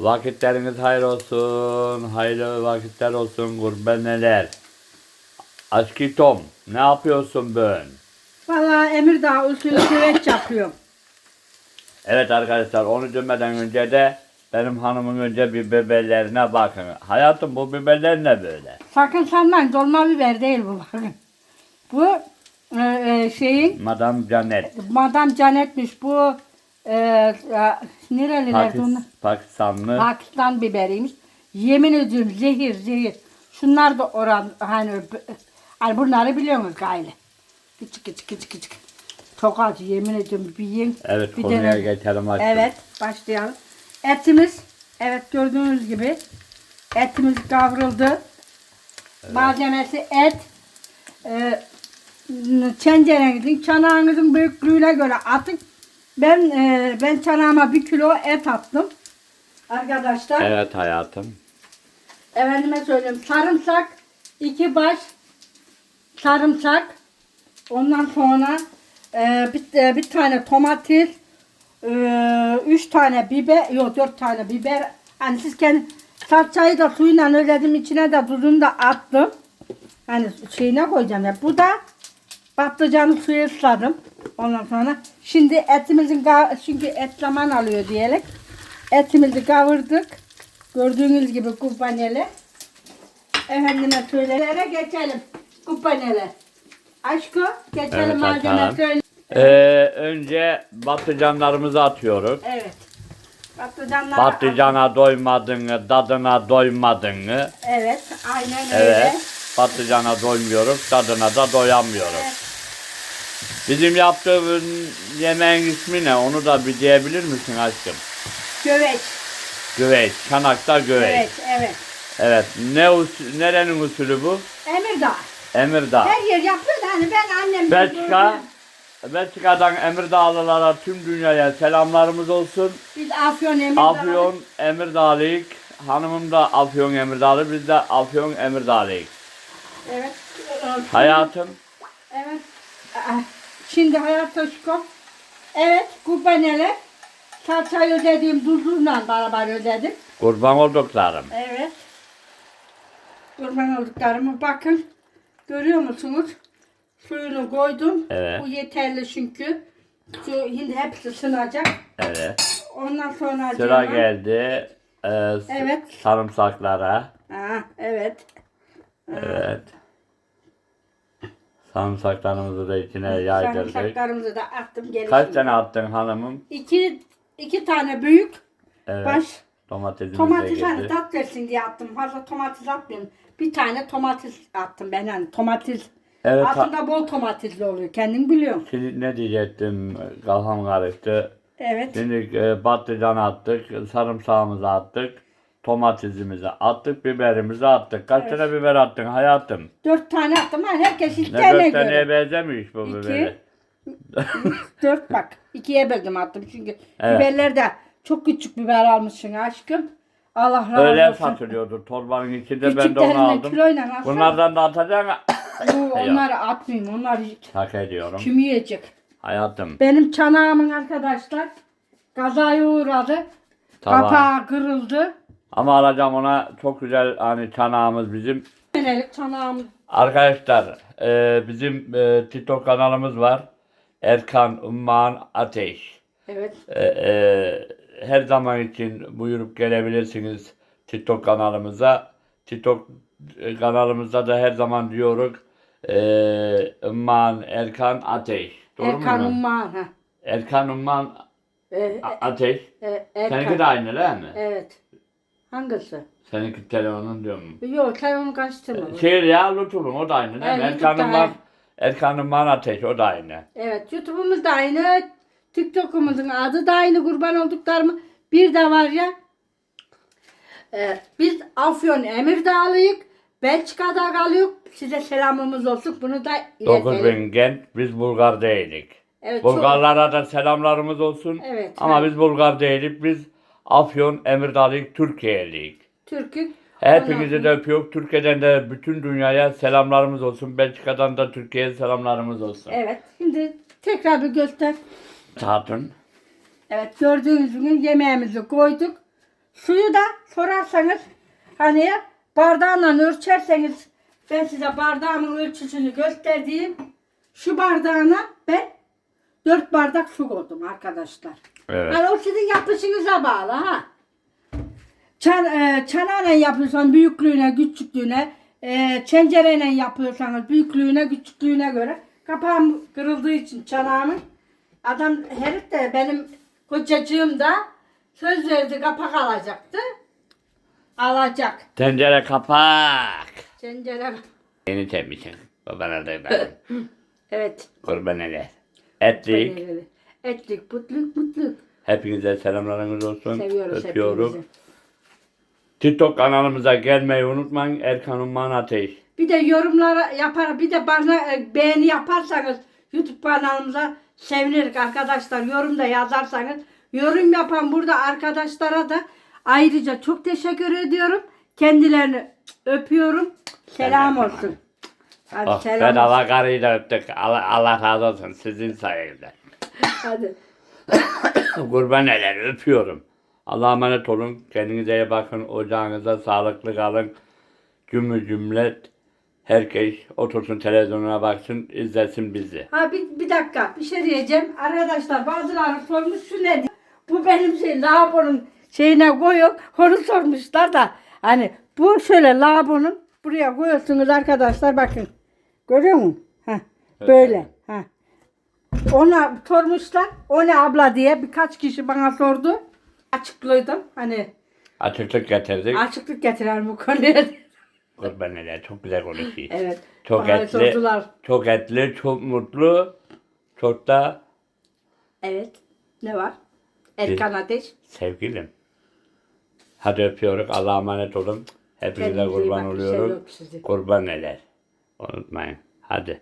Vakitleriniz hayır olsun. Hayırlı vakitler olsun gurbeneler. Aşkı Tom ne yapıyorsun ben? Valla Emirdağ usulü güveç yapıyorum. Evet arkadaşlar onu demeden önce de benim hanımın önce bir biberlerine bakın. Hayatım bu biberler ne böyle? Sakın sanmayın dolma biber değil bu bakın. Bu e, e, şeyin Madame Canet. Madam Canet'miş bu e, e, nerelilerdi onlar? Pakis, Pakistanlı. Pakistan biberiymiş. Yemin ediyorum zehir zehir. Şunlar da oran hani hani bunları biliyorsunuz gayle. Küçük küçük küçük küçük. Çok acı yemin ediyorum bir yiyin. Evet bir konuya dene- geçelim aşkım. Evet başlayalım. Etimiz evet gördüğünüz gibi etimiz kavruldu. Malzemesi et. E, tencerenizin çanağınızın büyüklüğüne göre atın. Ben e, ben çanağıma bir kilo et attım. Arkadaşlar. Evet hayatım. efendime söyleyeyim sarımsak iki baş sarımsak. Ondan sonra e, bir, e, bir tane domates e, üç tane biber yok dört tane biber. Hani siz kendi salçayı da suyla öledim içine de tuzunu da attım. Hani şeyine koyacağım ya. Bu da patlıcanı suya ısladım ondan sonra şimdi etimizin ka- çünkü et zaman alıyor diyerek etimizi kavurduk gördüğünüz gibi kumpanyalı efendime söylelere geçelim kumpanyalı aşkı geçelim Evet, malzeme söyle Ee, önce patlıcanlarımızı atıyoruz. evet patlıcanlar Patlıcana doymadın mı, tadına doymadın mı? evet aynen öyle Evet. Patlıcana doymuyoruz, tadına da doyamıyoruz. Evet. Bizim yaptığımız yemeğin ismi ne? Onu da bir diyebilir misin aşkım? göveç Güveç, çanakta güveç. evet evet Evet. Ne us- nerenin usulü bu? Emirdağ Emirdağ. her yer yapıyor da hani ben annem Belçika, Belçika'dan Emirdağlılara tüm dünyaya selamlarımız olsun. biz Afyon Emirdağ Afyon Emirdağlıyık. Hanımım da Afyon Emirdağlı, biz de Afyon Emirdağlıyık. evet Hayatım, Evet. Şimdi hayat aşkım. Evet, kubaneler. Salçayı ödediğim tuzluğuyla beraber ödedim. kurban olduklarım. Evet. Kurban olduklarımı bakın. Görüyor musunuz? Suyunu koydum. Evet. Bu yeterli çünkü. Şu şimdi hepsi sınacak. Evet. Ondan sonra Sıra acaba- geldi e, s- Evet. sarımsaklara. Ha, evet. Evet. Sarımsaklarımızı da içine yaydırdık. Sarımsaklarımızı da attım. Kaç gelişim. tane attın hanımım? İki, iki tane büyük Evet. baş Domatesimiz Domates de hani tat versin diye attım. Fazla domates atmıyorum. Bir tane domates attım ben hani domates. Evet. ha- Aslında bol domatesli oluyor. Kendin biliyorsun. Şimdi ne diyecektim? Kafam karıştı. Evet. Şimdi e, patlıcan attık, sarımsağımızı attık, domatesimizi attık, biberimizi attık. Kaç Evet. tane biber attın hayatım? Dört tane attım. Hani herkes Ne isteğine dört taneye göre. benzemiş bu İki. biberi. Dört bak. ikiye böldüm attım çünkü. Evet. Biberler de çok küçük biber almışsın aşkım. Allah razı Öyle olsun. satılıyordu torbanın içinde ben de onu aldım. kiloyla alsam. Bunlardan da atacaksın. Bu, onları atmayayım. Onlar Hak ediyorum. kim yiyecek? Hayatım. Benim çanağımın arkadaşlar kazaya uğradı. Tamam. Kapağı kırıldı. Ama alacağım ona çok güzel hani çanağımız bizim. Senelik çanağım. Arkadaşlar e, bizim e, TikTok kanalımız var. Erkan Umman Ateş. Evet. E, e, her zaman için buyurup gelebilirsiniz TikTok kanalımıza. TikTok e, kanalımızda da her zaman diyoruz e, Umman Erkan Ateş. Doğru Erkan mu? Umman. Ha. Erkan Umman E, A- Ateş. e, Erkan. Seninki de aynı değil mi? Evet. Hangisi? Seninki telefonun diyorum. Yok sen onu karıştırma. Şey ya YouTube'un o da aynı değil mi? Evet, Erkan YouTube'da, Umman, evet. Erkan Umman Ateş o da aynı. Evet YouTube'umuz da aynı. TikTok'umuzun adı da aynı kurban olduklarımı. Bir de var ya e, biz Afyon Emirdağlıyık. Belçika'da kalıyoruz. Size selamımız olsun. Bunu da iletelim. 9000 genç biz Bulgar değilik. Evet, çok- Bulgarlara da selamlarımız olsun. Evet, Ama evet. biz Bulgar değilik. Biz Afyon Emirdağlıyık Türkiye'liyik. Türk'ük. Hepinizi de öpüyoruz. Türkiye'den de bütün dünyaya selamlarımız olsun. Belçika'dan da Türkiye'ye selamlarımız olsun. Evet. Şimdi tekrar bir göster. Tatın. Evet gördüğünüz gibi yemeğimizi koyduk. Suyu da sorarsanız hani bardağla ölçerseniz ben size bardağımın ölçüsünü gösterdiğim şu bardağına ben 4 bardak su koydum arkadaşlar. Evet. Yani o sizin yapışınıza bağlı ha. Çan, e, çanağıyla yapıyorsan büyüklüğüne, küçüklüğüne, e, çencereyle yapıyorsanız büyüklüğüne, küçüklüğüne göre kapağım kırıldığı için çanağımın adam herif de benim kocacığım da söz verdi kapak alacaktı. Alacak. Tencere kapak. Çencere. Yeni temizsin. Babana da ben. Evet. Kurban ele. Etlik. Etlik, mutluluk, mutluluk. Hepinize selamlarınız olsun. Seviyoruz Öpüyorum. hepinizi. TikTok kanalımıza gelmeyi unutmayın. Erkan Umman Ateş. Bir de yorumlara yapar, bir de bana e, beğeni yaparsanız YouTube kanalımıza seviniriz arkadaşlar. Yorum da yazarsanız. Yorum yapan burada arkadaşlara da ayrıca çok teşekkür ediyorum. Kendilerini öpüyorum. Selam olsun. Hadi Oh, selam ben olsun. Allah karıyla öptük. Allah, Allah razı olsun sizin sayenizde. Hadi. Kurban eller öpüyorum. Allah'a emanet olun. Kendinize iyi bakın. Ocağınıza sağlıklı kalın. Cümle cümlet. Herkes otursun televizyona baksın, izlesin bizi. Ha bir, bir dakika bir şey diyeceğim. Arkadaşlar bazıları sormuş şu ne diye. Bu benim şey lavabonun şeyine koyuyor. Onu sormuşlar da. Hani bu şöyle lavabonun buraya koyuyorsunuz arkadaşlar bakın. Görüyor musun? Heh, böyle. Heh. Ona sormuşlar. O ne abla diye birkaç kişi bana sordu. Açıklıydım. Hani Açıklık getirdik. açıklık getiren bu konuya. Kurban eller çok güzel konuşuyor. evet. Çok bana etli, sordular. çok etli, çok mutlu, çok da Evet. Ne var? Erkan Ateş. sevgilim. Hadi öpüyoruz. Allah'a emanet olun. Hepinize kurban bakın, oluyorum. Kurban eller. Unutmayın. Hadi.